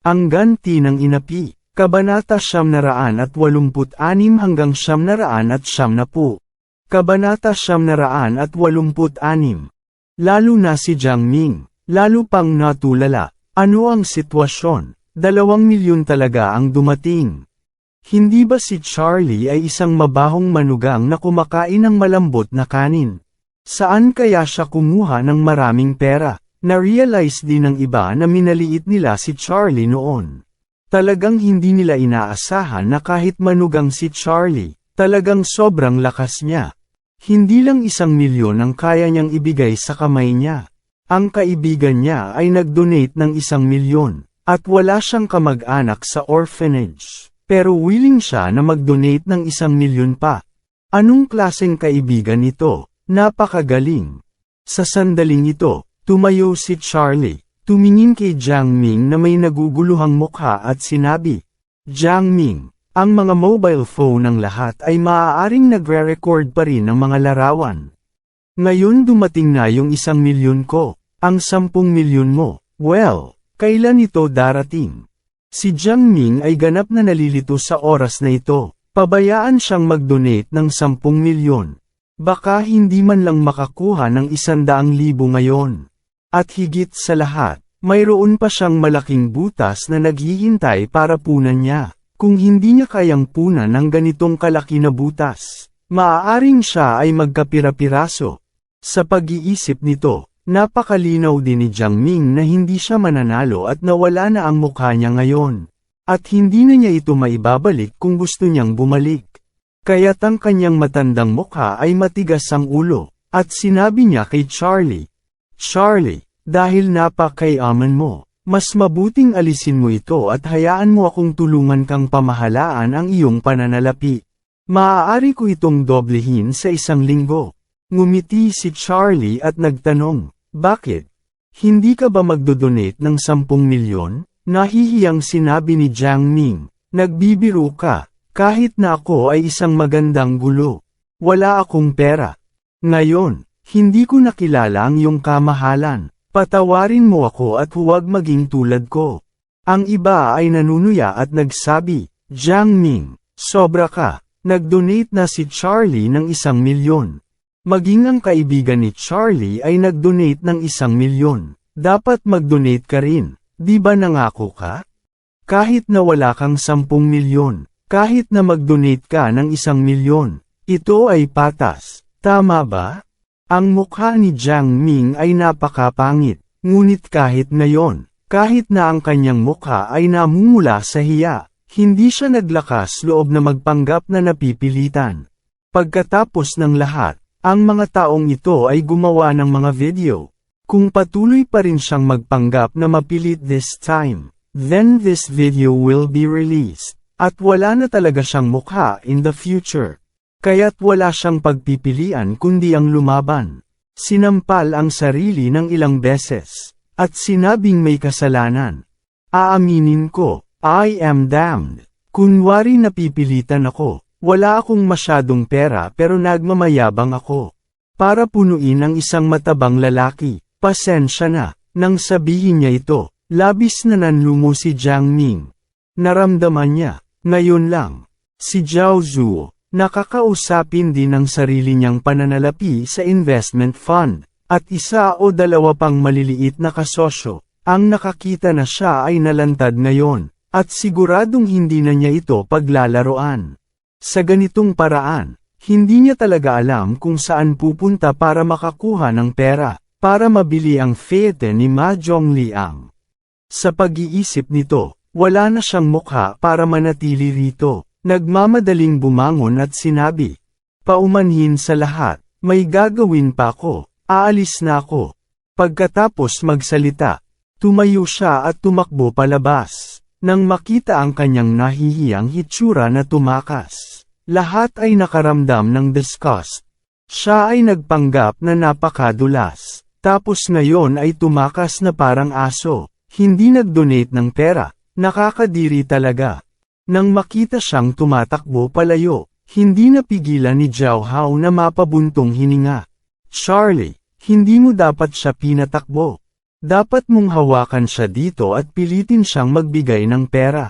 Ang ganti ng inapi, Kabanata Siyam na Raan at Walumput Anim hanggang Siyam na Raan at Siyam na Po. Kabanata Siyam na Raan at Walumput Anim. Lalo na si Jiang Ming, lalo pang natulala, ano ang sitwasyon, dalawang milyon talaga ang dumating. Hindi ba si Charlie ay isang mabahong manugang na kumakain ng malambot na kanin? Saan kaya siya kumuha ng maraming pera? Na-realize din ng iba na minaliit nila si Charlie noon. Talagang hindi nila inaasahan na kahit manugang si Charlie, talagang sobrang lakas niya. Hindi lang isang milyon ang kaya niyang ibigay sa kamay niya. Ang kaibigan niya ay nag-donate ng isang milyon, at wala siyang kamag-anak sa orphanage. Pero willing siya na mag-donate ng isang milyon pa. Anong klaseng kaibigan ito? Napakagaling. Sa sandaling ito, tumayo si Charlie, tumingin kay Jiang Ming na may naguguluhang mukha at sinabi, Jiang Ming, ang mga mobile phone ng lahat ay maaaring nagre-record pa rin ng mga larawan. Ngayon dumating na yung isang milyon ko, ang sampung milyon mo, well, kailan ito darating? Si Jiang Ming ay ganap na nalilito sa oras na ito, pabayaan siyang mag-donate ng 10 milyon. Baka hindi man lang makakuha ng isandaang libo ngayon. At higit sa lahat, mayroon pa siyang malaking butas na naghihintay para punan niya. Kung hindi niya kayang punan ng ganitong kalaki na butas, maaaring siya ay magkapira-piraso. Sa pag-iisip nito, Napakalinaw din ni Jiang Ming na hindi siya mananalo at nawala na ang mukha niya ngayon. At hindi na niya ito maibabalik kung gusto niyang bumalik. Kaya't ang kanyang matandang mukha ay matigas ang ulo, at sinabi niya kay Charlie, Charlie, dahil napakayaman mo, mas mabuting alisin mo ito at hayaan mo akong tulungan kang pamahalaan ang iyong pananalapi. Maaari ko itong doblehin sa isang linggo. Ngumiti si Charlie at nagtanong, bakit? Hindi ka ba magdodonate ng 10 milyon? Nahihiyang sinabi ni Jiang Ming, nagbibiro ka, kahit na ako ay isang magandang gulo. Wala akong pera. Ngayon, hindi ko nakilala ang iyong kamahalan. Patawarin mo ako at huwag maging tulad ko. Ang iba ay nanunuya at nagsabi, Jiang Ming, sobra ka, nagdonate na si Charlie ng isang milyon. Maging ang kaibigan ni Charlie ay nag-donate ng isang milyon. Dapat mag-donate ka rin, di ba nangako ka? Kahit na wala kang sampung milyon, kahit na mag-donate ka ng isang milyon, ito ay patas, tama ba? Ang mukha ni Jiang Ming ay napakapangit, ngunit kahit ngayon, kahit na ang kanyang mukha ay namumula sa hiya, hindi siya naglakas loob na magpanggap na napipilitan. Pagkatapos ng lahat, ang mga taong ito ay gumawa ng mga video. Kung patuloy pa rin siyang magpanggap na mapilit this time, then this video will be released, at wala na talaga siyang mukha in the future. Kaya't wala siyang pagpipilian kundi ang lumaban. Sinampal ang sarili ng ilang beses, at sinabing may kasalanan. Aaminin ko, I am damned. Kunwari napipilitan ako, wala akong masyadong pera pero nagmamayabang ako. Para punuin ang isang matabang lalaki, pasensya na, nang sabihin niya ito, labis na nanlumo si Jiang Ming. Naramdaman niya, ngayon lang, si Zhao Zuo, nakakausapin din ang sarili niyang pananalapi sa investment fund, at isa o dalawa pang maliliit na kasosyo, ang nakakita na siya ay nalantad ngayon, at siguradong hindi na niya ito paglalaroan. Sa ganitong paraan, hindi niya talaga alam kung saan pupunta para makakuha ng pera, para mabili ang fete ni Ma Zhongliang. Sa pag-iisip nito, wala na siyang mukha para manatili rito. Nagmamadaling bumangon at sinabi, Paumanhin sa lahat, may gagawin pa ako, aalis na ako. Pagkatapos magsalita, Tumayo siya at tumakbo palabas. Nang makita ang kanyang nahihiyang hitsura na tumakas, lahat ay nakaramdam ng disgust. Siya ay nagpanggap na napakadulas. Tapos ngayon ay tumakas na parang aso. Hindi nag-donate ng pera. Nakakadiri talaga. Nang makita siyang tumatakbo palayo, hindi napigilan ni Jiao Hao na mapabuntong hininga. Charlie, hindi mo dapat siya pinatakbo. Dapat mong hawakan siya dito at pilitin siyang magbigay ng pera.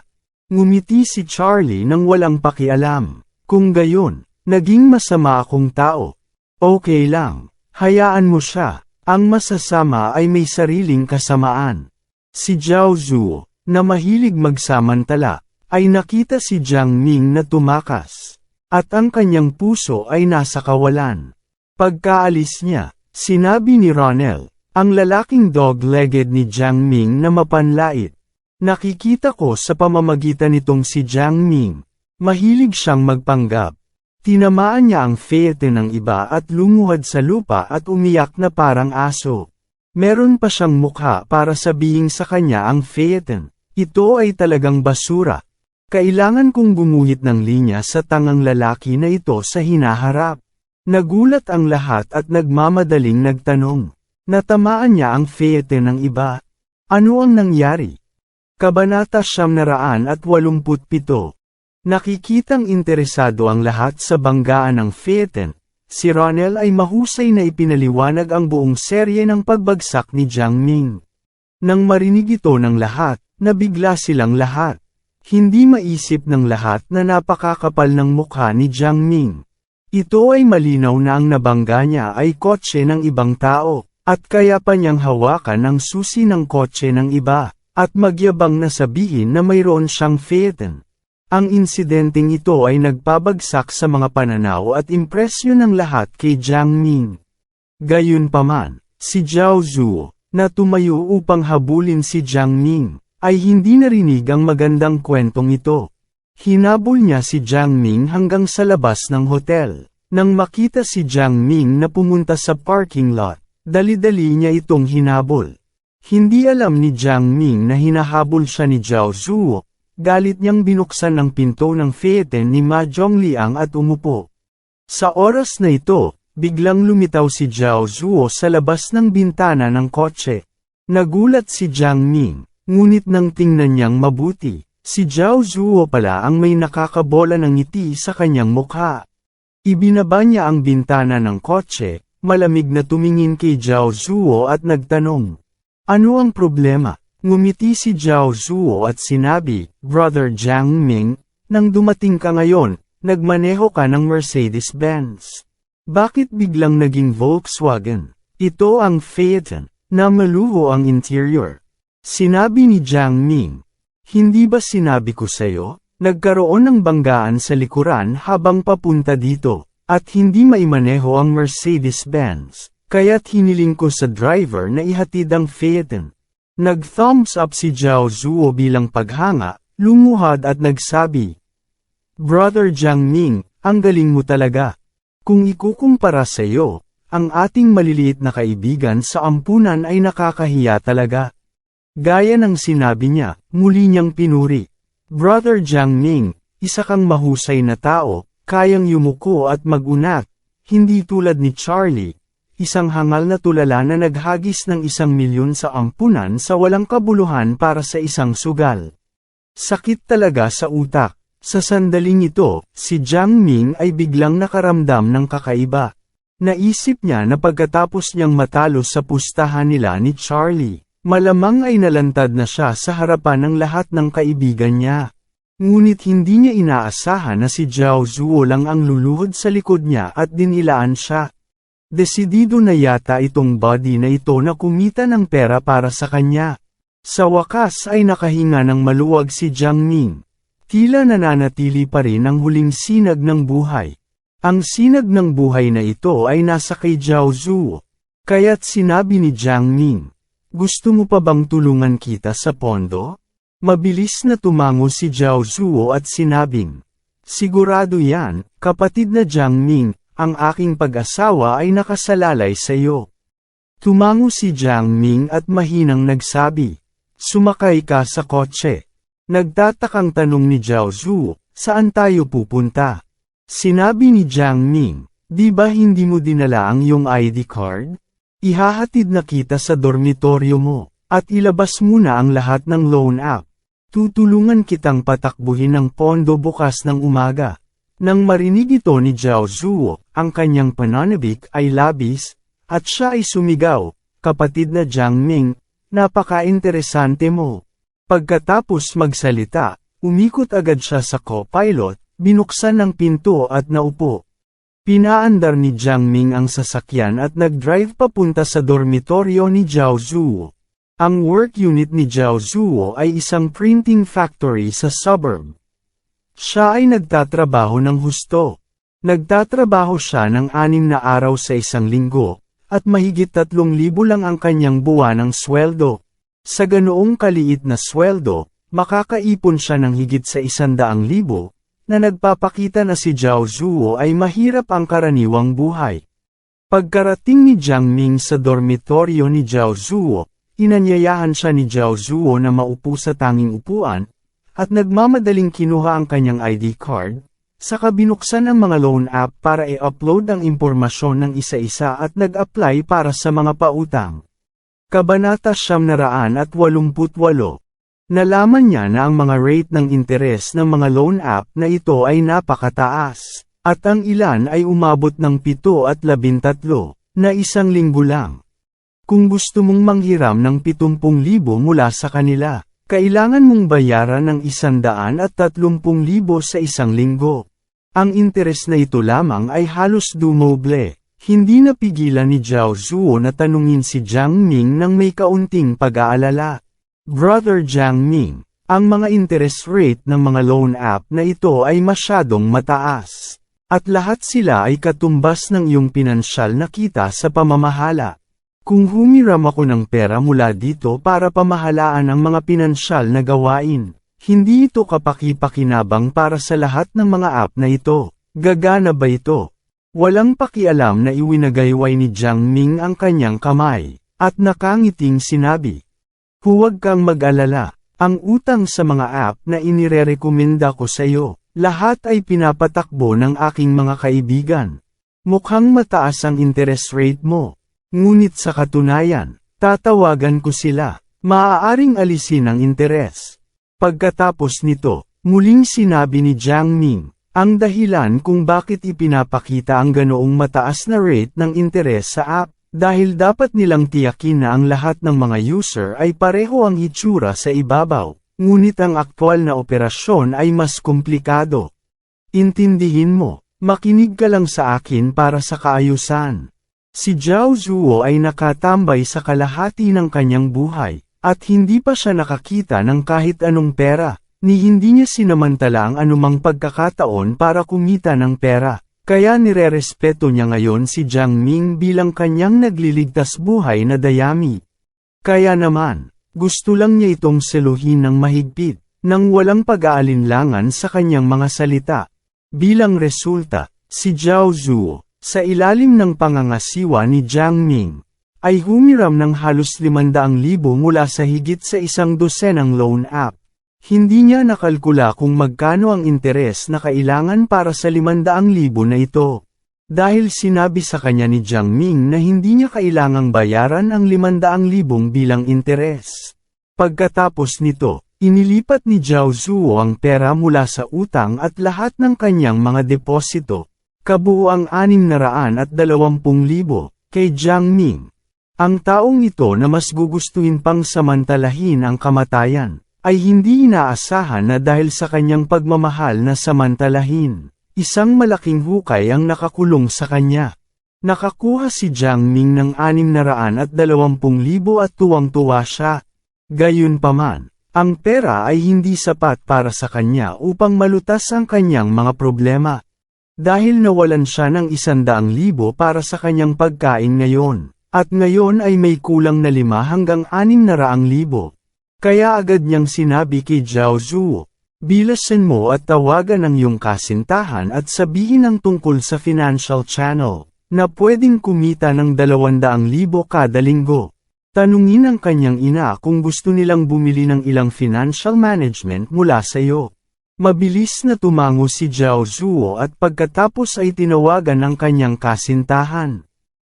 Ngumiti si Charlie nang walang pakialam. Kung gayon, naging masama akong tao. Okay lang, hayaan mo siya. Ang masasama ay may sariling kasamaan. Si Zhao Zhuo, na mahilig magsamantala, ay nakita si Jiang Ming na tumakas. At ang kanyang puso ay nasa kawalan. Pagkaalis niya, sinabi ni Ronel, ang lalaking dog-legged ni Jiang Ming na mapanlait. Nakikita ko sa pamamagitan nitong si Jiang Ming. Mahilig siyang magpanggap. Tinamaan niya ang fete ng iba at lumuhad sa lupa at umiyak na parang aso. Meron pa siyang mukha para sabihin sa kanya ang fete. Ito ay talagang basura. Kailangan kong gumuhit ng linya sa tangang lalaki na ito sa hinaharap. Nagulat ang lahat at nagmamadaling nagtanong. Natamaan niya ang fete ng iba. Ano ang nangyari? Kabanata siyam naraan at walumput pito. Nakikitang interesado ang lahat sa banggaan ng feten. Si Ronel ay mahusay na ipinaliwanag ang buong serye ng pagbagsak ni Jiang Ming. Nang marinig ito ng lahat, nabigla silang lahat. Hindi maisip ng lahat na napakakapal ng mukha ni Jiang Ming. Ito ay malinaw na ang nabangga niya ay kotse ng ibang tao. At kaya pa niyang hawakan ang susi ng kotse ng iba, at magyabang na sabihin na mayroon siyang feten. Ang insidenteng ito ay nagpabagsak sa mga pananaw at impresyon ng lahat kay Jiang Ming. Gayunpaman, si Zhao Zhuo, na tumayo upang habulin si Jiang Ming, ay hindi narinig ang magandang kwentong ito. Hinabol niya si Jiang Ming hanggang sa labas ng hotel. Nang makita si Jiang Ming na pumunta sa parking lot, Dali-dali niya itong hinabol. Hindi alam ni Jiang Ming na hinahabol siya ni Zhao Zhuo. Galit niyang binuksan ang pinto ng Feeten ni Ma Zhongliang at umupo. Sa oras na ito, biglang lumitaw si Zhao Zhuo sa labas ng bintana ng kotse. Nagulat si Jiang Ming, ngunit nang tingnan niyang mabuti, si Zhao Zhuo pala ang may nakakabola ng ngiti sa kanyang mukha. Ibinaba niya ang bintana ng kotse, Malamig na tumingin kay Zhao Zhuo at nagtanong. Ano ang problema? Ngumiti si Zhao Zhuo at sinabi, Brother Jiang Ming, nang dumating ka ngayon, nagmaneho ka ng Mercedes-Benz. Bakit biglang naging Volkswagen? Ito ang Phaeton, na maluho ang interior. Sinabi ni Jiang Ming, Hindi ba sinabi ko sa'yo, nagkaroon ng banggaan sa likuran habang papunta dito. At hindi maimaneho ang Mercedes-Benz, kaya't hiniling ko sa driver na ihatid ang Phaeton. Nag-thumbs up si Zhao Zhuo bilang paghanga, lumuhad at nagsabi, Brother Jiang Ming, ang galing mo talaga. Kung ikukumpara sa iyo, ang ating maliliit na kaibigan sa ampunan ay nakakahiya talaga. Gaya ng sinabi niya, muli niyang pinuri. Brother Jiang Ming, isa kang mahusay na tao, Kayang yumuko at magunat, hindi tulad ni Charlie, isang hangal na tulala na naghagis ng isang milyon sa ampunan sa walang kabuluhan para sa isang sugal. Sakit talaga sa utak. Sa sandaling ito, si Jiang Ming ay biglang nakaramdam ng kakaiba. Naisip niya na pagkatapos niyang matalo sa pustahan nila ni Charlie, malamang ay nalantad na siya sa harapan ng lahat ng kaibigan niya. Ngunit hindi niya inaasahan na si Zhao Zuo lang ang luluhod sa likod niya at dinilaan siya. Desidido na yata itong body na ito na kumita ng pera para sa kanya. Sa wakas ay nakahinga ng maluwag si Jiang Ming. Tila nananatili pa rin ang huling sinag ng buhay. Ang sinag ng buhay na ito ay nasa kay Zhao Zuo. Kaya't sinabi ni Jiang Ming, Gusto mo pa bang tulungan kita sa pondo? Mabilis na tumango si Zhao Zuo at sinabing, Sigurado yan, kapatid na Jiang Ming, ang aking pag-asawa ay nakasalalay sa iyo. Tumango si Jiang Ming at mahinang nagsabi, Sumakay ka sa kotse. Nagtatakang tanong ni Zhao Zhu, saan tayo pupunta? Sinabi ni Jiang Ming, di ba hindi mo dinala ang iyong ID card? Ihahatid na kita sa dormitoryo mo, at ilabas muna ang lahat ng loan app. Tutulungan kitang patakbuhin ng pondo bukas ng umaga. Nang marinig ito ni Zhao Zhuo, ang kanyang pananabik ay labis, at siya ay sumigaw, kapatid na Jiang Ming, napaka-interesante mo. Pagkatapos magsalita, umikot agad siya sa co-pilot, binuksan ng pinto at naupo. Pinaandar ni Jiang Ming ang sasakyan at nag-drive papunta sa dormitoryo ni Zhao Zhuo. Ang work unit ni Zhao Zhuo ay isang printing factory sa suburb. Siya ay nagtatrabaho ng husto. Nagtatrabaho siya ng anim na araw sa isang linggo, at mahigit tatlong libo lang ang kanyang buwan ng sweldo. Sa ganoong kaliit na sweldo, makakaipon siya ng higit sa isandaang libo, na nagpapakita na si Zhao Zhuo ay mahirap ang karaniwang buhay. Pagkarating ni Jiang Ming sa dormitoryo ni Zhao Zhuo, inanyayahan siya ni Zhao Zhuo na maupo sa tanging upuan, at nagmamadaling kinuha ang kanyang ID card, saka binuksan ang mga loan app para i-upload ang impormasyon ng isa-isa at nag-apply para sa mga pautang. Kabanata Siyam Naraan at 88 Nalaman niya na ang mga rate ng interes ng mga loan app na ito ay napakataas, at ang ilan ay umabot ng 7 at 13, na isang linggo lang. Kung gusto mong manghiram ng 70,000 mula sa kanila, kailangan mong bayaran ng 130,000 sa isang linggo. Ang interes na ito lamang ay halos dumoble. Hindi napigilan ni Zhao Zhuo na tanungin si Jiang Ming nang may kaunting pag-aalala. Brother Jiang Ming, ang mga interest rate ng mga loan app na ito ay masyadong mataas. At lahat sila ay katumbas ng iyong pinansyal na kita sa pamamahala. Kung humiram ako ng pera mula dito para pamahalaan ang mga pinansyal na gawain, hindi ito kapaki-pakinabang para sa lahat ng mga app na ito. Gagana ba ito? Walang pakialam na iwinagayway ni Jiang Ming ang kanyang kamay, at nakangiting sinabi. Huwag kang mag-alala, ang utang sa mga app na inirerekomenda ko sa iyo, lahat ay pinapatakbo ng aking mga kaibigan. Mukhang mataas ang interest rate mo. Ngunit sa katunayan, tatawagan ko sila, maaaring alisin ang interes. Pagkatapos nito, muling sinabi ni Jiang Ming, ang dahilan kung bakit ipinapakita ang ganoong mataas na rate ng interes sa app, dahil dapat nilang tiyakin na ang lahat ng mga user ay pareho ang hitsura sa ibabaw, ngunit ang aktwal na operasyon ay mas komplikado. Intindihin mo, makinig ka lang sa akin para sa kaayusan. Si Zhao Zhuo ay nakatambay sa kalahati ng kanyang buhay, at hindi pa siya nakakita ng kahit anong pera, ni hindi niya sinamantala ang anumang pagkakataon para kumita ng pera. Kaya nirerespeto niya ngayon si Jiang Ming bilang kanyang nagliligtas buhay na dayami. Kaya naman, gusto lang niya itong seluhin ng mahigpit, nang walang pag-aalinlangan sa kanyang mga salita. Bilang resulta, si Zhao Zhuo, sa ilalim ng pangangasiwa ni Jiang Ming, ay humiram ng halos 500,000 mula sa higit sa isang dosenang loan app. Hindi niya nakalkula kung magkano ang interes na kailangan para sa 500,000 na ito. Dahil sinabi sa kanya ni Jiang Ming na hindi niya kailangang bayaran ang 500,000 bilang interes. Pagkatapos nito, inilipat ni Zhao Zhuo ang pera mula sa utang at lahat ng kanyang mga deposito. Kabuo ang 620,000 kay Jiang Ming. Ang taong ito na mas gugustuhin pang samantalahin ang kamatayan ay hindi inaasahan na dahil sa kanyang pagmamahal na samantalahin. Isang malaking hukay ang nakakulong sa kanya. Nakakuha si Jiang Ming ng 620,000 at tuwang-tuwa siya. Gayunpaman, ang pera ay hindi sapat para sa kanya upang malutas ang kanyang mga problema. Dahil nawalan siya ng 100,000 para sa kanyang pagkain ngayon, at ngayon ay may kulang na 5 hanggang 600,000. Kaya agad niyang sinabi kay Zhao Zhuo, bilasan mo at tawagan ang iyong kasintahan at sabihin ang tungkol sa financial channel, na pwedeng kumita ng 200,000 kada linggo. Tanungin ang kanyang ina kung gusto nilang bumili ng ilang financial management mula sa iyo. Mabilis na tumango si Zhao Zuo at pagkatapos ay tinawagan ng kanyang kasintahan.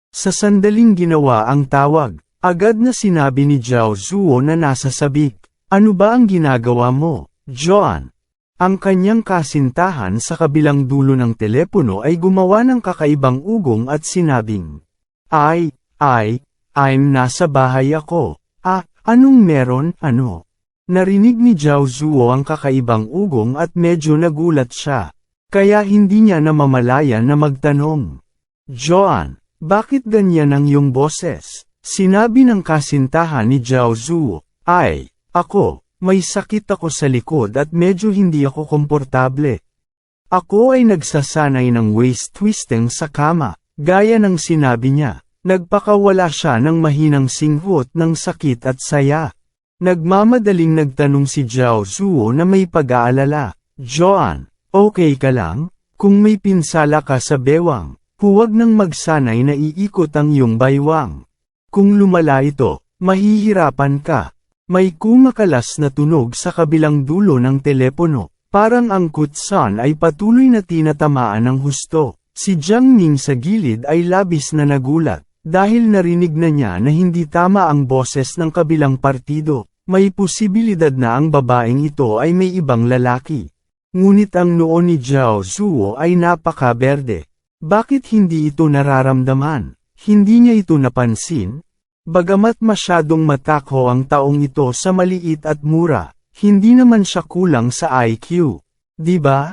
Sa sandaling ginawa ang tawag, agad na sinabi ni Zhao Zuo na nasa sabik. Ano ba ang ginagawa mo, Joan? Ang kanyang kasintahan sa kabilang dulo ng telepono ay gumawa ng kakaibang ugong at sinabing, Ay, ay, I'm nasa bahay ako. Ah, anong meron, ano? Narinig ni Zhao Zuo ang kakaibang ugong at medyo nagulat siya. Kaya hindi niya namamalayan na magtanong. Joan, bakit ganyan ang iyong boses? Sinabi ng kasintahan ni Zhao Zuo, Ay, ako, may sakit ako sa likod at medyo hindi ako komportable. Ako ay nagsasanay ng waist twisting sa kama, gaya ng sinabi niya. Nagpakawala siya ng mahinang singhot ng sakit at saya. Nagmamadaling nagtanong si Zhao Zuo na may pag-aalala. Joan, okay ka lang? Kung may pinsala ka sa bewang, huwag nang magsanay na iikot ang iyong baywang. Kung lumala ito, mahihirapan ka. May kumakalas na tunog sa kabilang dulo ng telepono. Parang ang kutsan ay patuloy na tinatamaan ng husto. Si Jiang Ming sa gilid ay labis na nagulat. Dahil narinig na niya na hindi tama ang boses ng kabilang partido, may posibilidad na ang babaeng ito ay may ibang lalaki. Ngunit ang noo ni Zhao Zuo ay napaka-berde. Bakit hindi ito nararamdaman? Hindi niya ito napansin? Bagamat masyadong matakho ang taong ito sa maliit at mura, hindi naman siya kulang sa IQ. Di ba?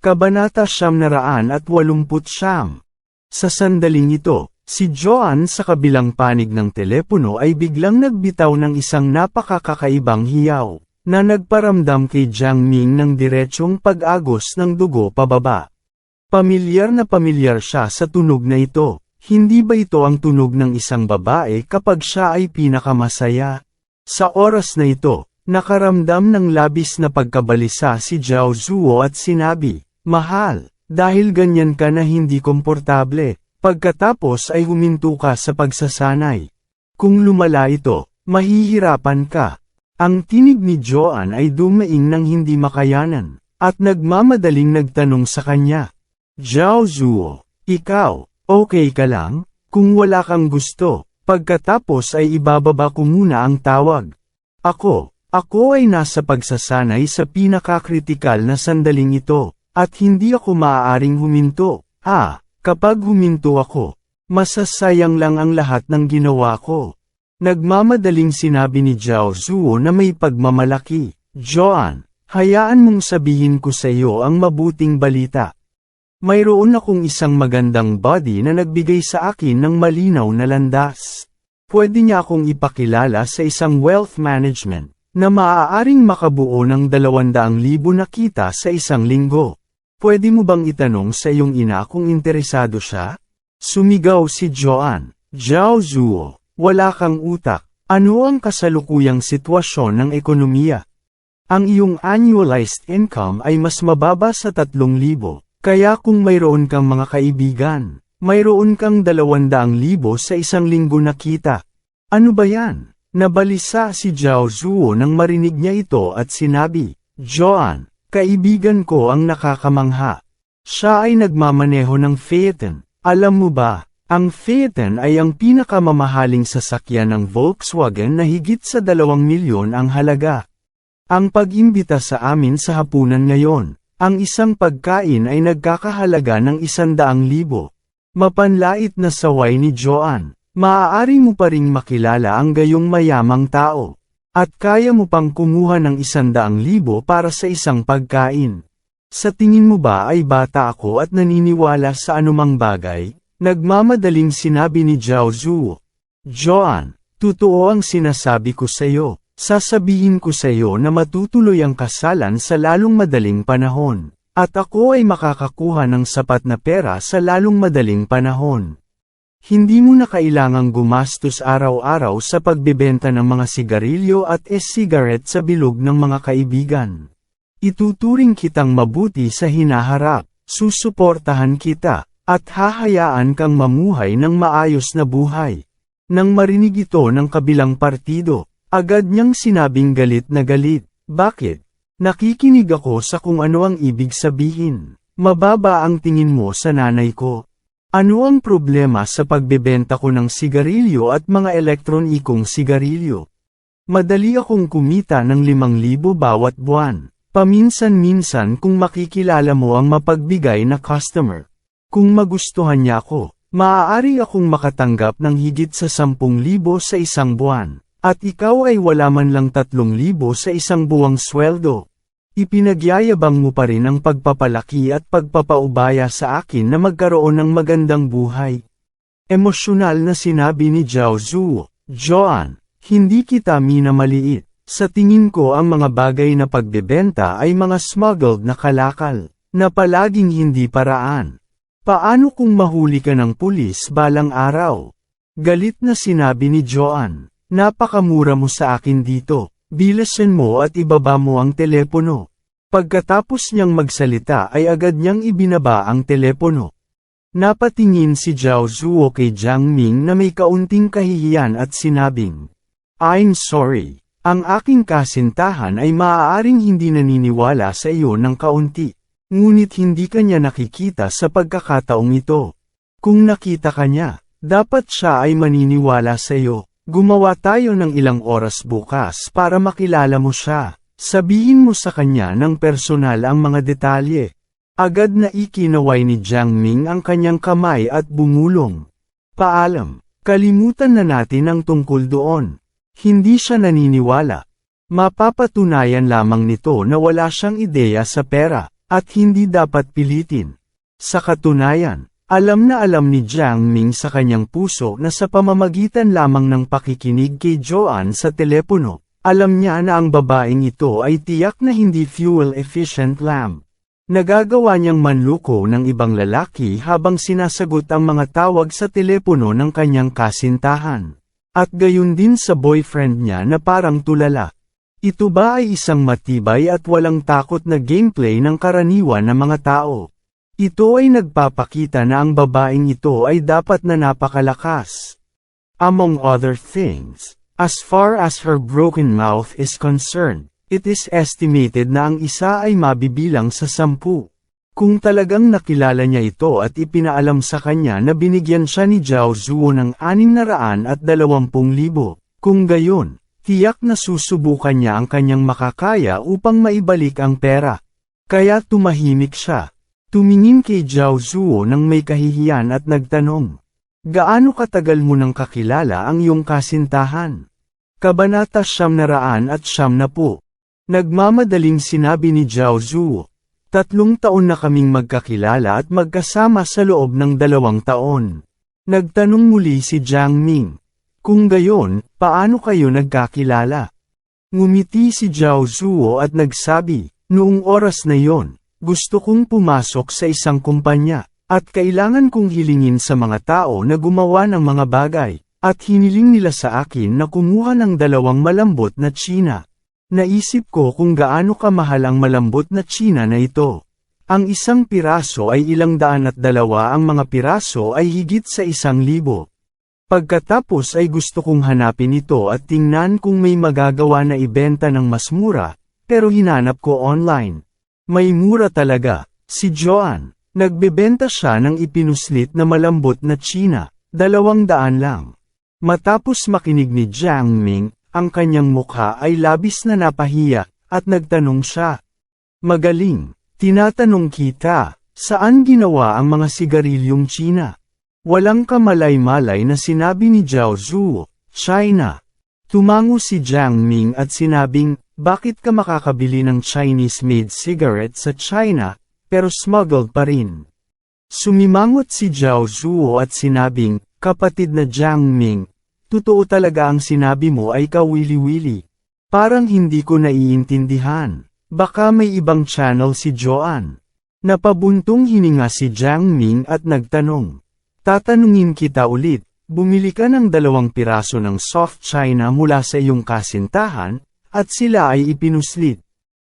Kabanata siyam naraan at walumput siyam. Sa sandaling ito, Si Joan sa kabilang panig ng telepono ay biglang nagbitaw ng isang napakakakaibang hiyaw, na nagparamdam kay Jiang Ming ng diretsong pag-agos ng dugo pababa. Pamilyar na pamilyar siya sa tunog na ito, hindi ba ito ang tunog ng isang babae kapag siya ay pinakamasaya? Sa oras na ito, nakaramdam ng labis na pagkabalisa si Zhao Zuo at sinabi, Mahal, dahil ganyan ka na hindi komportable, Pagkatapos ay huminto ka sa pagsasanay. Kung lumala ito, mahihirapan ka. Ang tinig ni Joan ay dumaing ng hindi makayanan, at nagmamadaling nagtanong sa kanya. Zhao Zuo, ikaw, okay ka lang? Kung wala kang gusto, pagkatapos ay ibababa ko muna ang tawag. Ako, ako ay nasa pagsasanay sa pinakakritikal na sandaling ito, at hindi ako maaaring huminto. Ah, Kapag huminto ako, masasayang lang ang lahat ng ginawa ko. Nagmamadaling sinabi ni Zhao Zuo na may pagmamalaki. Joan, hayaan mong sabihin ko sa iyo ang mabuting balita. Mayroon akong isang magandang body na nagbigay sa akin ng malinaw na landas. Pwede niya akong ipakilala sa isang wealth management na maaaring makabuo ng 200,000 na kita sa isang linggo. Pwede mo bang itanong sa iyong ina kung interesado siya? Sumigaw si Joan. Zhao Zuo, wala kang utak. Ano ang kasalukuyang sitwasyon ng ekonomiya? Ang iyong annualized income ay mas mababa sa 3,000, kaya kung mayroon kang mga kaibigan, mayroon kang 200,000 sa isang linggo na kita. Ano ba yan? Nabalisa si Zhao Zuo nang marinig niya ito at sinabi, Joan, Kaibigan ko ang nakakamangha. Siya ay nagmamaneho ng Phaeton. Alam mo ba, ang Phaeton ay ang pinakamamahaling sasakyan ng Volkswagen na higit sa 2 milyon ang halaga. Ang pag-imbita sa amin sa hapunan ngayon, ang isang pagkain ay nagkakahalaga ng 100,000. Mapanlait na saway ni Joan, maaari mo pa ring makilala ang gayong mayamang tao. At kaya mo pang kumuha ng isandaang libo para sa isang pagkain. Sa tingin mo ba ay bata ako at naniniwala sa anumang bagay? Nagmamadaling sinabi ni Zhao Zhu. Joan, totoo ang sinasabi ko sa iyo. Sasabihin ko sa iyo na matutuloy ang kasalan sa lalong madaling panahon. At ako ay makakakuha ng sapat na pera sa lalong madaling panahon. Hindi mo na kailangang gumastos araw-araw sa pagbebenta ng mga sigarilyo at e-cigarette sa bilog ng mga kaibigan. Ituturing kitang mabuti sa hinaharap, susuportahan kita, at hahayaan kang mamuhay ng maayos na buhay. Nang marinig ito ng kabilang partido, agad niyang sinabing galit na galit. Bakit? Nakikinig ako sa kung ano ang ibig sabihin. Mababa ang tingin mo sa nanay ko. Ano ang problema sa pagbebenta ko ng sigarilyo at mga elektronikong sigarilyo? Madali akong kumita ng 5,000 bawat buwan. Paminsan-minsan kung makikilala mo ang mapagbigay na customer. Kung magustuhan niya ako, maaari akong makatanggap ng higit sa 10,000 sa isang buwan. At ikaw ay wala man lang 3,000 sa isang buwang sweldo. Ipinagyayabang mo pa rin ang pagpapalaki at pagpapaubaya sa akin na magkaroon ng magandang buhay. Emosyonal na sinabi ni Zhao Zuo, Joan, hindi kita minamaliit. Sa tingin ko ang mga bagay na pagbebenta ay mga smuggled na kalakal, na palaging hindi paraan. Paano kung mahuli ka ng pulis balang araw? Galit na sinabi ni Joan, napakamura mo sa akin dito, bilasan mo at ibaba mo ang telepono. Pagkatapos niyang magsalita ay agad niyang ibinaba ang telepono. Napatingin si Zhao Zuo kay Jiang Ming na may kaunting kahihiyan at sinabing, I'm sorry. Ang aking kasintahan ay maaaring hindi naniniwala sa iyo ng kaunti. Ngunit hindi kanya nakikita sa pagkakataong ito. Kung nakita kanya, dapat siya ay maniniwala sa iyo. Gumawa tayo ng ilang oras bukas para makilala mo siya. Sabihin mo sa kanya ng personal ang mga detalye. Agad na ikinaway ni Jiang Ming ang kanyang kamay at bumulong. Paalam, kalimutan na natin ang tungkol doon. Hindi siya naniniwala. Mapapatunayan lamang nito na wala siyang ideya sa pera, at hindi dapat pilitin. Sa katunayan, alam na alam ni Jiang Ming sa kanyang puso na sa pamamagitan lamang ng pakikinig kay Joanne sa telepono, alam niya na ang babaeng ito ay tiyak na hindi fuel-efficient lamb. Nagagawa niyang manluko ng ibang lalaki habang sinasagot ang mga tawag sa telepono ng kanyang kasintahan. At gayon din sa boyfriend niya na parang tulala. Ito ba ay isang matibay at walang takot na gameplay ng karaniwan na mga tao? Ito ay nagpapakita na ang babaeng ito ay dapat na napakalakas. Among other things, as far as her broken mouth is concerned, it is estimated na ang isa ay mabibilang sa sampu. Kung talagang nakilala niya ito at ipinaalam sa kanya na binigyan siya ni Zhao Zuo ng 620,000, kung gayon, tiyak na susubukan niya ang kanyang makakaya upang maibalik ang pera. Kaya tumahimik siya. Tumingin kay Zhao Zuo nang may kahihiyan at nagtanong. Gaano katagal mo nang kakilala ang iyong kasintahan? Kabanata siyam na raan at siyam na po. Nagmamadaling sinabi ni Zhao Zuo. Tatlong taon na kaming magkakilala at magkasama sa loob ng dalawang taon. Nagtanong muli si Jiang Ming. Kung gayon, paano kayo nagkakilala? Ngumiti si Zhao Zuo at nagsabi, noong oras na yon, gusto kong pumasok sa isang kumpanya, at kailangan kong hilingin sa mga tao na gumawa ng mga bagay, at hiniling nila sa akin na kumuha ng dalawang malambot na China. Naisip ko kung gaano kamahal ang malambot na China na ito. Ang isang piraso ay ilang daan at dalawa ang mga piraso ay higit sa isang libo. Pagkatapos ay gusto kong hanapin ito at tingnan kung may magagawa na ibenta ng mas mura, pero hinanap ko online. May mura talaga, si Joan. Nagbebenta siya ng ipinuslit na malambot na China, dalawang daan lang. Matapos makinig ni Jiang Ming, ang kanyang mukha ay labis na napahiya, at nagtanong siya. Magaling, tinatanong kita, saan ginawa ang mga sigarilyong China? Walang kamalay-malay na sinabi ni Zhao Zuo, China. Tumango si Jiang Ming at sinabing, bakit ka makakabili ng Chinese-made cigarette sa China, pero smuggled pa rin? Sumimangot si Zhao Zuo at sinabing, kapatid na Jiang Ming, Totoo talaga ang sinabi mo ay kawili-wili. Parang hindi ko naiintindihan. Baka may ibang channel si Joanne. Napabuntong hininga si Jiang Ming at nagtanong. Tatanungin kita ulit, bumili ka ng dalawang piraso ng soft china mula sa iyong kasintahan, at sila ay ipinuslit.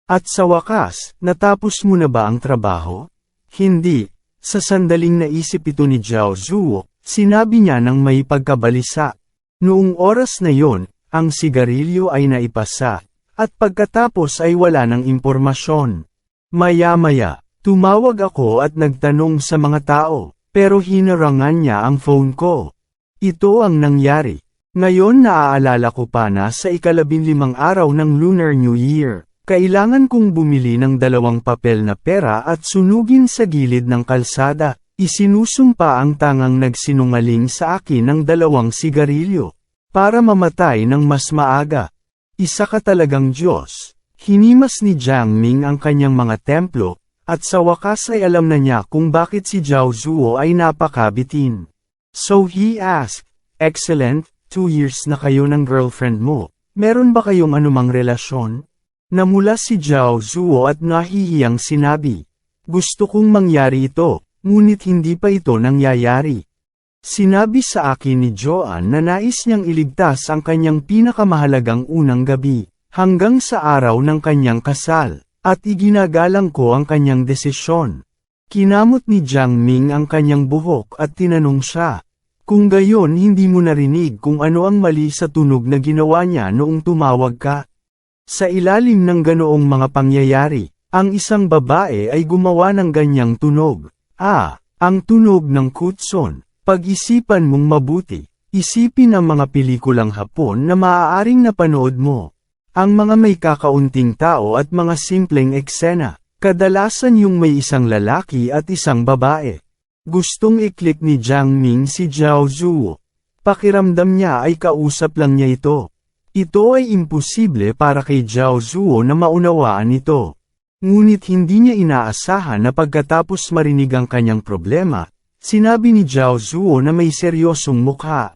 At sa wakas, natapos mo na ba ang trabaho? Hindi. Sa sandaling naisip ito ni Zhao Zuo, sinabi niya ng may pagkabalisa. Noong oras na yon, ang sigarilyo ay naipasa, at pagkatapos ay wala ng impormasyon. Maya-maya, tumawag ako at nagtanong sa mga tao, pero hinarangan niya ang phone ko. Ito ang nangyari. Ngayon naaalala ko pa na sa ikalabinlimang araw ng Lunar New Year, kailangan kong bumili ng dalawang papel na pera at sunugin sa gilid ng kalsada. Isinusumpa ang tangang nagsinungaling sa akin ng dalawang sigarilyo. Para mamatay ng mas maaga. Isa ka talagang Diyos. Hinimas ni Jiang Ming ang kanyang mga templo, at sa wakas ay alam na niya kung bakit si Zhao Zuo ay napakabitin. So he asked, Excellent, two years na kayo ng girlfriend mo. Meron ba kayong anumang relasyon? Namula si Zhao Zuo at nahihiyang sinabi. Gusto kong mangyari ito, ngunit hindi pa ito nangyayari. Sinabi sa akin ni Joan na nais niyang iligtas ang kanyang pinakamahalagang unang gabi, hanggang sa araw ng kanyang kasal, at iginagalang ko ang kanyang desisyon. Kinamot ni Jiang Ming ang kanyang buhok at tinanong siya, kung gayon hindi mo narinig kung ano ang mali sa tunog na ginawa niya noong tumawag ka. Sa ilalim ng ganoong mga pangyayari, ang isang babae ay gumawa ng ganyang tunog. Ah, ang tunog ng kutson. Pag-isipan mong mabuti, isipin ang mga pelikulang hapon na maaaring napanood mo. Ang mga may kakaunting tao at mga simpleng eksena, kadalasan yung may isang lalaki at isang babae. Gustong i-click ni Jiang Ming si Zhao Zuo. Pakiramdam niya ay kausap lang niya ito. Ito ay imposible para kay Zhao Zuo na maunawaan ito. Ngunit hindi niya inaasahan na pagkatapos marinig ang kanyang problema, sinabi ni Zhao Zuo na may seryosong mukha.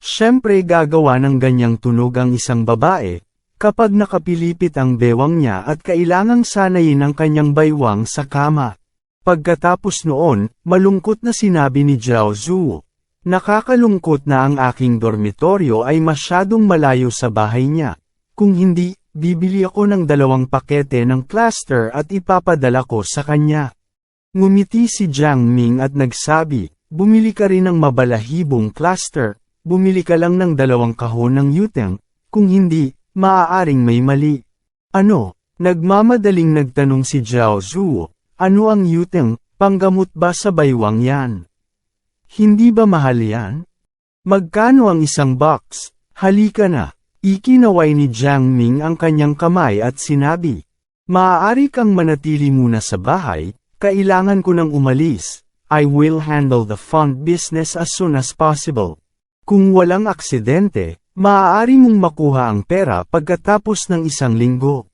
Siyempre gagawa ng ganyang tunog ang isang babae, kapag nakapilipit ang bewang niya at kailangang sanayin ang kanyang baywang sa kama. Pagkatapos noon, malungkot na sinabi ni Zhao Zuo. Nakakalungkot na ang aking dormitoryo ay masyadong malayo sa bahay niya. Kung hindi, bibili ako ng dalawang pakete ng cluster at ipapadala ko sa kanya. Ngumiti si Jiang Ming at nagsabi, bumili ka rin ng mabalahibong cluster, bumili ka lang ng dalawang kahon ng yuteng, kung hindi, maaaring may mali. Ano? Nagmamadaling nagtanong si Zhao Zuo, ano ang yuteng, panggamot ba sa baywang yan? Hindi ba mahal yan? Magkano ang isang box? Halika na. Ikinaway ni Jiang Ming ang kanyang kamay at sinabi, Maaari kang manatili muna sa bahay, kailangan ko nang umalis. I will handle the fund business as soon as possible. Kung walang aksidente, maaari mong makuha ang pera pagkatapos ng isang linggo.